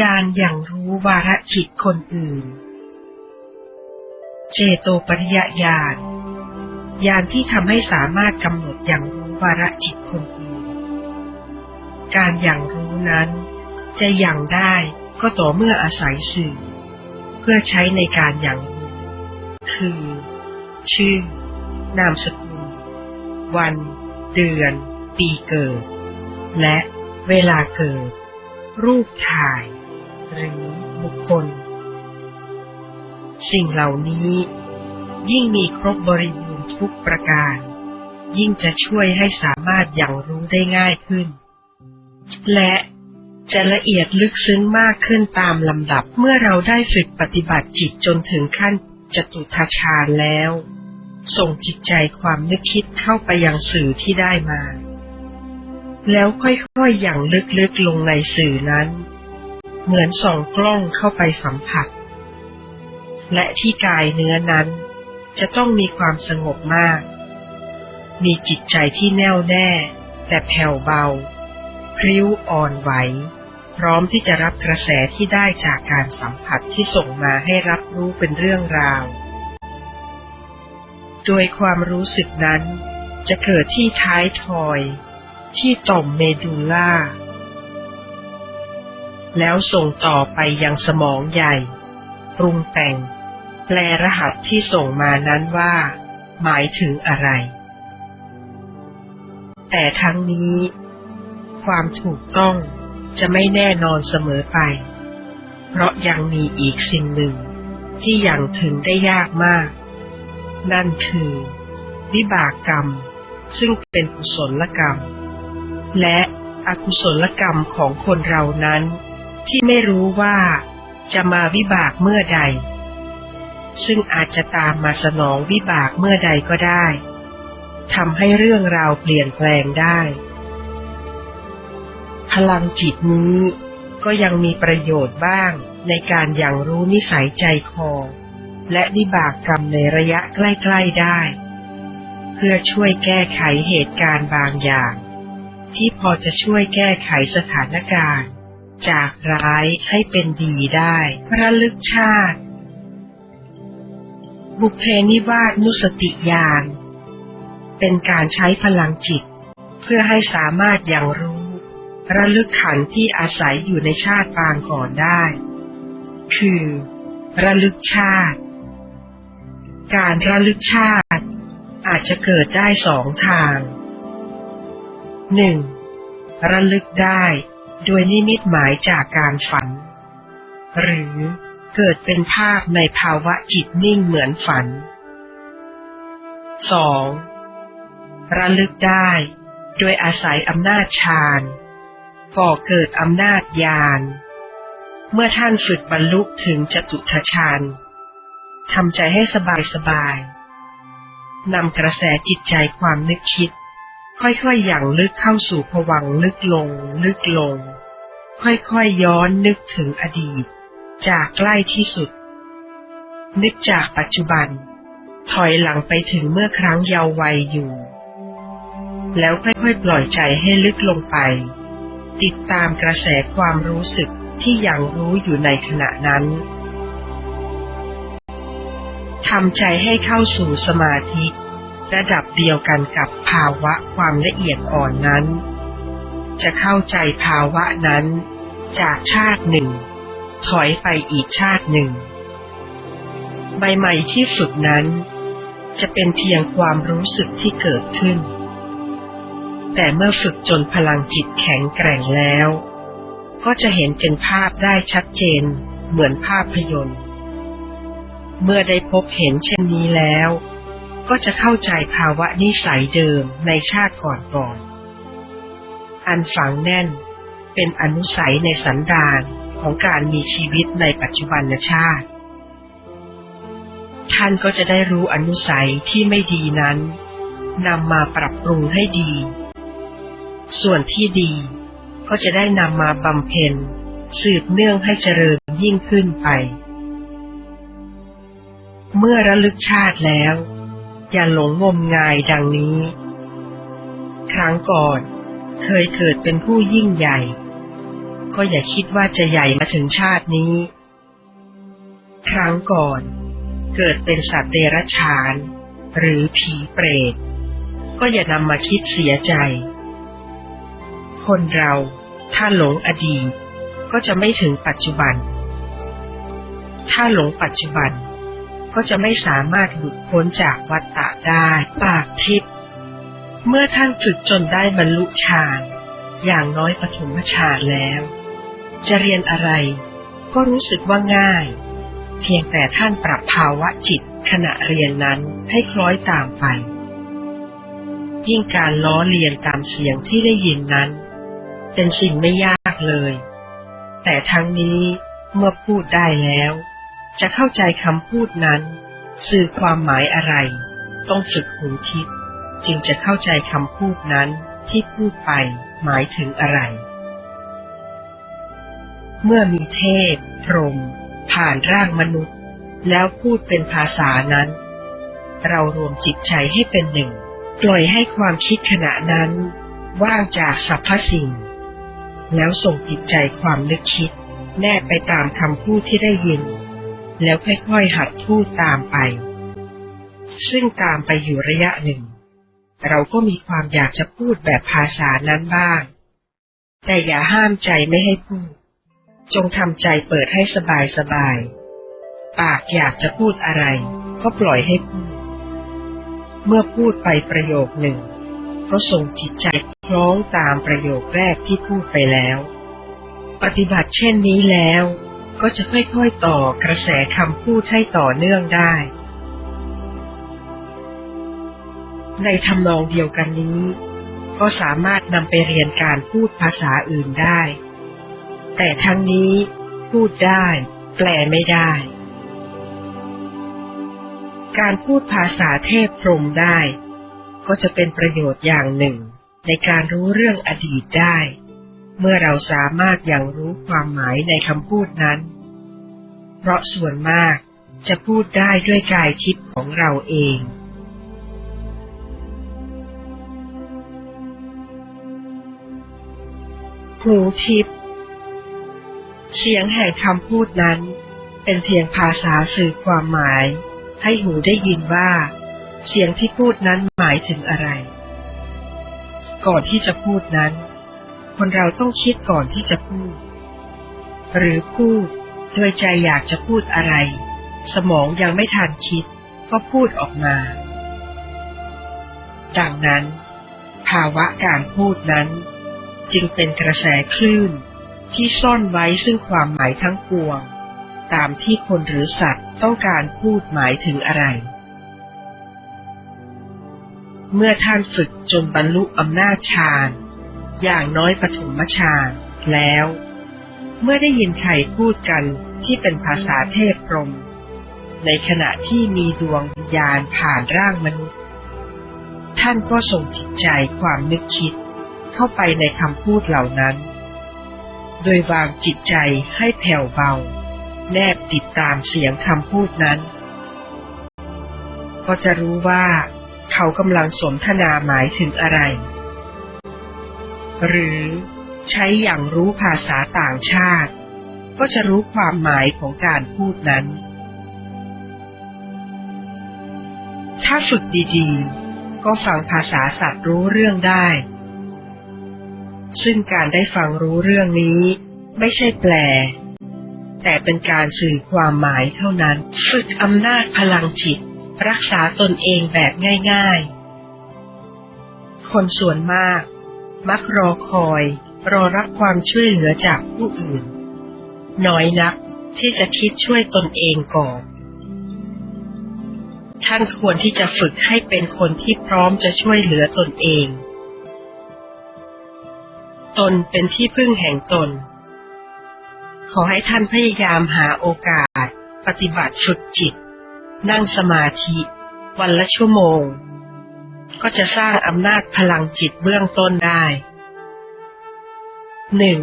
ญาณอย่างรู้วาระจิตคนอื่น เจโตปริยญาณญาณที่ทำให้สามารถกำหนดอย่างรู้วาระจิตคนอื่น การอย่างรู้นั้น จะอย่างได้ก็ต่อเมื่ออาศัยสื่อ เพื่อใช้ในการอย่างรู้ คือ ชื่อ นามสกุล วัน เดือน ปีเกิด และเวลาเกิด รูปถ่าย หรือบุคคล สิ่งเหล่านี้ ยิ่งมีครบบริบูรณ์ทุกประการ ยิ่งจะช่วยให้สามารถอย่างรู้ได้ง่ายขึ้น และจะละเอียดลึกซึ้งมากขึ้นตามลำดับเมื่อเราได้ฝึกปฏิบัติจิตจนถึงขั้นจตุทชาแล้ว ส่งจิตใจความนึกคิดเข้าไปยังสื่อที่ได้มา แล้วค่อยๆอย่างลึกๆลงในสื่อนั้น เหมือนส่องกล้องเข้าไปสัมผัส และที่กายเนื้อนั้น จะต้องมีความสงบมาก มีจิตใจที่แน่วแน่ แต่แผ่วเบา พริ้วอ่อนไหว พร้อมที่จะรับกระแสที่ได้จากการสัมผัสที่ส่งมาให้รับรู้เป็นเรื่องราว โดยความรู้สึกนั้นจะเกิดที่ท้ายทอย ที่ต่อมเมดูล่า แล้วส่งต่อไปยังสมองใหญ่ ปรุงแต่ง แปลรหัสที่ส่งมานั้นว่า หมายถึงอะไร แต่ทั้งนี้ ความถูกต้องจะไม่แน่นอนเสมอไป เพราะยังมีอีกสิ่งหนึ่งที่ยังถึงได้ยากมาก นั่นคือ วิบากกรรม ซึ่งเป็นกุศลกรรม และอกุศลกรรมของคนเรานั้น ที่ไม่รู้ว่าจะมาวิบากเมื่อใด ซึ่งอาจจะตามมาสนองวิบากเมื่อใดก็ได้ทำให้เรื่องราวเปลี่ยนแปลงได้ พลังจิตนี้ก็ยังมีประโยชน์บ้างในการอย่างรู้นิสัยใจคอ และวิบากกรรมในระยะใกล้ ๆได้ เพื่อช่วยแก้ไขเหตุการณ์บางอย่าง ที่พอจะช่วยแก้ไขสถานการณ์ จากร้ายให้เป็นดีได้ระลึกชาติ บุพเพนิวาสนุสติญาณเป็นการใช้พลังจิต เพื่อให้สามารถอย่างรู้ ระลึกขันที่อาศัยอยู่ในชาติปางก่อนได้ คือ ระลึกชาติ การระลึกชาติ อาจจะเกิดได้สองทางหนึ่งระลึกได้ โดยนิมิตหมายจากการฝัน หรือเกิดเป็นภาพในภาวะจิตนิ่งเหมือนฝันสองระลึกได้โดยอาศัยอำนาจฌานก่อเกิดอำนาจญาณ เมื่อท่านฝึกบรรลุถึงจตุทชาญทำใจให้สบายสบายนำกระแสจิตใจความนึกคิด ค่อยๆอย่างลึกเข้าสู่ผวังลึกลง ลึกลง ค่อยๆย้อนนึกถึงอดีต จากใกล้ที่สุด นึกจากปัจจุบัน ถอยหลังไปถึงเมื่อครั้งเยาว์วัยอยู่ แล้วค่อยๆปล่อยใจให้ลึกลงไป ติดตามกระแสความรู้สึกที่ยังรู้อยู่ในขณะนั้นทำใจให้เข้าสู่สมาธิ ระดับเดียวกันกับภาวะความละเอียดอ่อนนั้น จะเข้าใจภาวะนั้น จากชาติหนึ่ง ถอยไปอีกชาติหนึ่ง ใหม่ๆที่สุดนั้น จะเป็นเพียงความรู้สึกที่เกิดขึ้น แต่เมื่อฝึกจนพลังจิตแข็งแกร่งแล้ว ก็จะเห็นเป็นภาพได้ชัดเจนเหมือนภาพยนตร์ เมื่อได้พบเห็นเช่นนี้แล้ว ก็จะเข้าใจภาวะนิสัยเดิมในชาติก่อนๆ อันฝังแน่นเป็นอนุสัยในสันดานของการมีชีวิตในปัจจุบันชาติ ท่านก็จะได้รู้อนุสัยที่ไม่ดีนั้นนำมาปรับปรุงให้ดี ส่วนที่ดีก็จะได้นำมาบำเพ็ญสืบเนื่องให้เจริญยิ่งขึ้นไป เมื่อระลึกชาติแล้ว อย่าหลงงมงายดังนี้ ครั้งก่อนเคยเกิดเป็นผู้ยิ่งใหญ่ ก็อย่าคิดว่าจะใหญ่มาถึงชาตินี้ ครั้งก่อนเกิดเป็นสัตว์เดรัจฉาน หรือผีเปรต ก็อย่านำมาคิดเสียใจ คนเราถ้าหลงอดีตก็จะไม่ถึงปัจจุบัน ถ้าหลงปัจจุบัน ก็จะไม่สามารถหลุดพ้นจากวัฏฏะได้ ปากทิพย์เมื่อท่านฝึกจนได้บรรลุฌานอย่างน้อยปฐมฌานแล้ว จะเรียนอะไรก็รู้สึกว่าง่าย เพียงแต่ท่านปรับภาวะจิตขณะเรียนนั้นให้คล้อยตามไป ยิ่งการล้อเลียนตามเสียงที่ได้ยินนั้น เป็นสิ่งไม่ยากเลย แต่ทั้งนี้เมื่อพูดได้แล้ว จะเข้าใจคำพูดนั้น สื่อความหมายอะไร ต้องฝึกหูทิพย์จึงจะเข้าใจคำพูดนั้นที่พูดไปหมายถึงอะไร เมื่อมีเทพ พรหมผ่านร่างมนุษย์ แล้วพูดเป็นภาษานั้น เรารวมจิตใจให้เป็นหนึ่ง ปล่อยให้ความคิดขณะนั้น ว่างจากสรรพสิ่ง แล้วส่งจิตใจความนึกคิด แนบไปตามคำพูดที่ได้ยิน แล้วค่อยๆหัดพูดตามไป ซึ่งตามไปอยู่ระยะหนึ่ง เราก็มีความอยากจะพูดแบบภาษานั้นบ้าง แต่อย่าห้ามใจไม่ให้พูด จงทำใจเปิดให้สบายสบายปากอยากจะพูดอะไร ก็ปล่อยให้พูด เมื่อพูดไปประโยคหนึ่ง ก็ส่งจิตใจคล้องตามประโยคแรกที่พูดไปแล้ว ปฏิบัติเช่นนี้แล้ว ก็จะค่อยๆต่อกระแสคำพูดให้ต่อเนื่องได้ ในทำนองเดียวกันนี้ ก็สามารถนำไปเรียนการพูดภาษาอื่นได้ แต่ทั้งนี้พูดได้ แปลไม่ได้ การพูดภาษาเทพพรมได้ ก็จะเป็นประโยชน์อย่างหนึ่ง ในการรู้เรื่องอดีตได้ เมื่อเราสามารถอยังรู้ความหมายในคำพูดนั้น เพราะส่วนมากจะพูดได้ด้วยกายทิพย์ของเราเอง หูทิพย์เสียงแห่งคำพูดนั้น เป็นเพียงภาษาสื่อความหมาย ให้หูได้ยินว่า เสียงที่พูดนั้นหมายถึงอะไร ก่อนที่จะพูดนั้น คนเราต้องคิดก่อนที่จะพูด หรือพูดโดยใจอยากจะพูดอะไร สมองยังไม่ทันคิด ก็พูดออกมา ดังนั้น ภาวะการพูดนั้น จึงเป็นกระแสคลื่นที่ซ่อนไว้ซึ่งความหมายทั้งปวง ตามที่คนหรือสัตว์ต้องการพูดหมายถึงอะไร เมื่อท่านฝึกจนบรรลุอำนาจฌาน อย่างน้อยปฐมฌานแล้ว เมื่อได้ยินใครพูดกันที่เป็นภาษาเทพพรม ในขณะที่มีดวงวิญญาณผ่านร่างมนุษย์ ท่านก็ส่งจิตใจความนึกคิดเข้าไปในคำพูดเหล่านั้น โดยวางจิตใจให้แผ่วเบา แนบติดตามเสียงคำพูดนั้น ก็จะรู้ว่าเขากำลังสนทนาหมายถึงอะไร หรือใช้อย่างรู้ภาษาต่างชาติ ก็จะรู้ความหมายของการพูดนั้น ถ้าฝึกดีๆ ก็ฟังภาษาสัตว์รู้เรื่องได้ ซึ่งการได้ฟังรู้เรื่องนี้ ไม่ใช่แปล แต่เป็นการสื่อความหมายเท่านั้น ฝึกอำนาจพลังจิต รักษาตนเองแบบง่าย ๆ คนส่วนมาก มักรอคอย รอรับความช่วยเหลือจากผู้อื่น น้อยนักที่จะคิดช่วยตนเองก่อน ท่านควรที่จะฝึกให้เป็นคนที่พร้อมจะช่วยเหลือตนเอง ตนเป็นที่พึ่งแห่งตน ขอให้ท่านพยายามหาโอกาส ปฏิบัติฝึกจิต นั่งสมาธิ วันละชั่วโมง ก็จะสร้างอำนาจพลังจิตเบื้องต้นได้หนึ่ง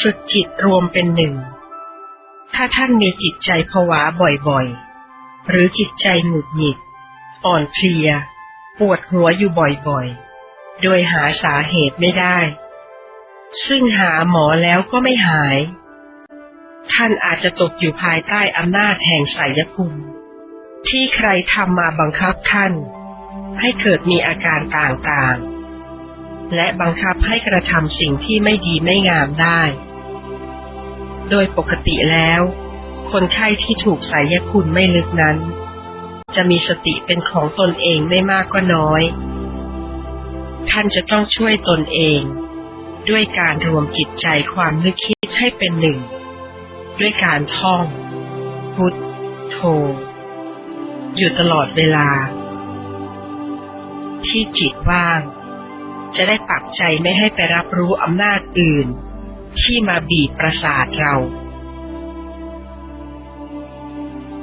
ฝึกจิตรวมเป็นหนึ่ง ถ้าท่านมีจิตใจผวาบ่อยๆ หรือจิตใจหงุดหงิด อ่อนเพลีย ปวดหัวอยู่บ่อยๆ โดยหาสาเหตุไม่ได้ ซึ่งหาหมอแล้วก็ไม่หาย ท่านอาจจะตกอยู่ภายใต้อำนาจแห่งไสยภูมิที่ใครทำมาบังคับท่าน ให้เกิดมีอาการต่างๆ และบังคับให้กระทำสิ่งที่ไม่ดีไม่งามได้ โดยปกติแล้ว คนไข้ที่ถูกไสยคุณไม่ลึกนั้น จะมีสติเป็นของตนเองไม่มากก็น้อย ท่านจะต้องช่วยตนเอง ด้วยการรวมจิตใจความนึกคิดให้เป็นหนึ่ง ด้วยการท่องพุทโธอยู่ตลอดเวลา ที่จิตว่าง จะได้ปักใจไม่ให้ไปรับรู้อำนาจอื่น ที่มาบีบประสาทเรา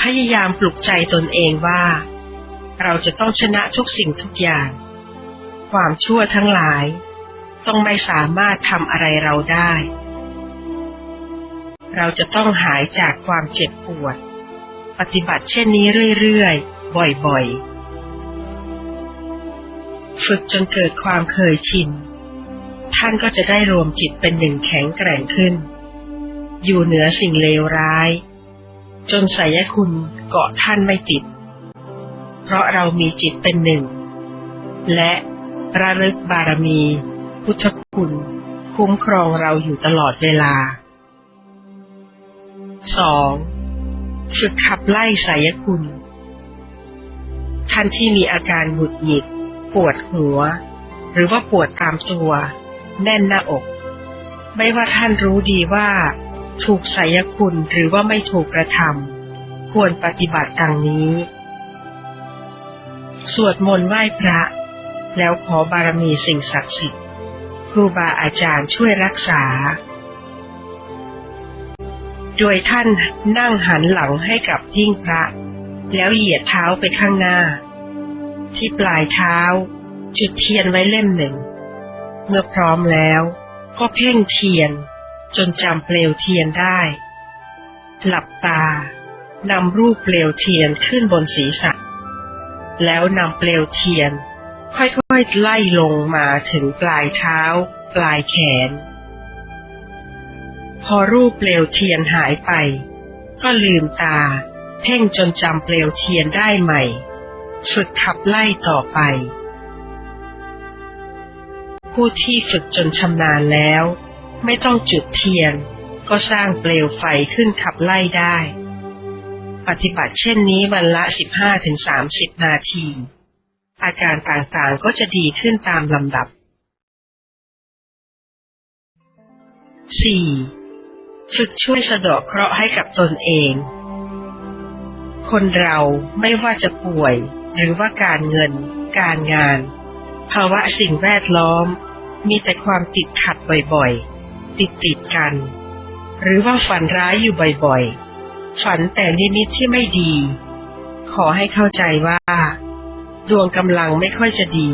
พยายามปลุกใจตนเองว่า เราจะต้องชนะทุกสิ่งทุกอย่าง ความชั่วทั้งหลาย ต้องไม่สามารถทำอะไรเราได้ เราจะต้องหายจากความเจ็บปวด ปฏิบัติเช่นนี้เรื่อยๆ บ่อยๆ ฝึกจนเกิดความเคยชิน ท่านก็จะได้รวมจิตเป็นหนึ่งแข็งแกร่งขึ้น อยู่เหนือสิ่งเลวร้าย จนไสยคุณเกาะท่านไม่ติด เพราะเรามีจิตเป็นหนึ่ง และระลึกบารมี พุทธคุณ คุ้มครองเราอยู่ตลอดเวลาสองฝึกขับไล่ไสยคุณ ท่านที่มีอาการหงุดหงิด ปวดหัว หรือว่าปวดตามตัว แน่นหน้าอก ไม่ว่าท่านรู้ดีว่า ถูกไสยคุณหรือว่าไม่ถูกกระทำควรปฏิบัติดังนี้ สวดมนต์ไหว้พระ แล้วขอบารมีสิ่งศักดิ์สิทธิ์ ครูบาอาจารย์ช่วยรักษา โดยท่านนั่งหันหลังให้กับหิ้งพระ แล้วเหยียดเท้าไปข้างหน้า ที่ปลายเท้า จุดเทียนไว้เล่มหนึ่ง เมื่อพร้อมแล้วก็เพ่งเทียน จนจำเปลวเทียนได้ หลับตานำรูปเปลวเทียนขึ้นบนศีรษะ แล้วนำเปลวเทียน ค่อยๆไล่ลงมาถึงปลายเท้า ปลายแขน พอรูปเปลวเทียนหายไป ก็ลืมตา เพ่งจนจำเปลวเทียนได้ใหม่ ฝึกขับไล่ต่อไป ผู้ที่ฝึกจนชำนาญแล้ว ไม่ต้องจุดเทียน ก็สร้างเปลวไฟขึ้นขับไล่ได้ ปฏิบัติเช่นนี้วันละ 15-30 นาที อาการต่างๆก็จะดีขึ้นตามลำดับ 4. ฝึกช่วยสะดาะเคราะห์ให้กับตนเอง คนเราไม่ว่าจะป่วย หรือว่าการเงิน การงาน ภาวะสิ่งแวดล้อม มีแต่ความติดขัดบ่อยๆ ติดติดกัน หรือว่าฝันร้ายอยู่บ่อยๆ ฝันแต่นิมิตที่ไม่ดี ขอให้เข้าใจว่า ดวงกำลังไม่ค่อยจะดี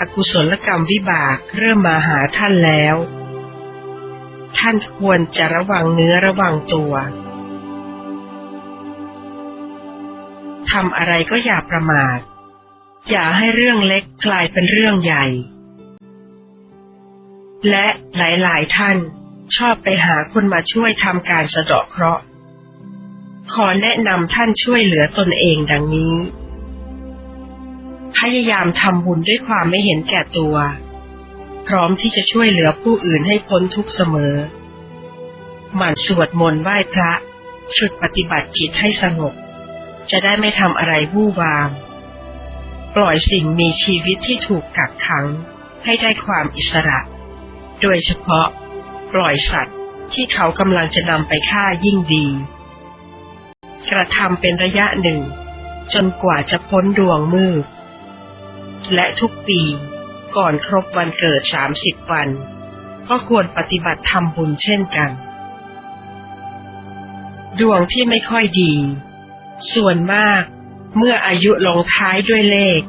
อกุศลกรรมวิบากเริ่มมาหาท่านแล้ว ท่านควรจะระวังเนื้อระวังตัว ทำอะไรก็อย่าประมาท อย่าให้เรื่องเล็กกลายเป็นเรื่องใหญ่ และหลายๆ ท่านชอบไปหาคนมาช่วยทำการสะเดาะเคราะห์ ขอแนะนำท่านช่วยเหลือตนเองดังนี้ พยายามทำบุญด้วยความไม่เห็นแก่ตัว พร้อมที่จะช่วยเหลือผู้อื่นให้พ้นทุกข์เสมอ หมั่นสวดมนต์ไหว้พระ ฝึกปฏิบัติจิตให้สงบ จะได้ไม่ทำอะไรวู่วาม ปล่อยสิ่งมีชีวิตที่ถูกกักขังให้ได้ความอิสระ โดยเฉพาะ ปล่อยสัตว์ที่เขากำลังจะนำไปฆ่ายิ่งดี กระทำเป็นระยะหนึ่ง จนกว่าจะพ้นดวงมืด และทุกปีก่อนครบวันเกิดสามสิบวัน ก็ควรปฏิบัติทำบุญเช่นกัน ดวงที่ไม่ค่อยดี ส่วนมาก เมื่ออายุลงท้ายด้วยเลข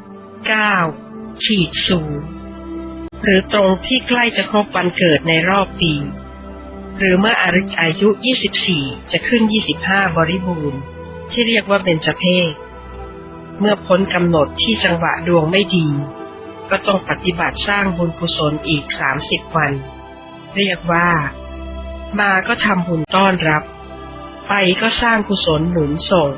9 ขีดศูนย์หรือตรงที่ใกล้จะครบวันเกิดในรอบปี หรือเมื่ออาริอายุ 24 จะขึ้น 25 บริบูรณ์ ที่เรียกว่าเบญจเพศเมื่อพ้นกำหนดที่จังหวะดวงไม่ดี ก็ต้องปฏิบัติสร้างบุญกุศลอีก 30 วัน เรียกว่า มาก็ทำบุญต้อนรับ ไปก็สร้างกุศลหนุนส่ง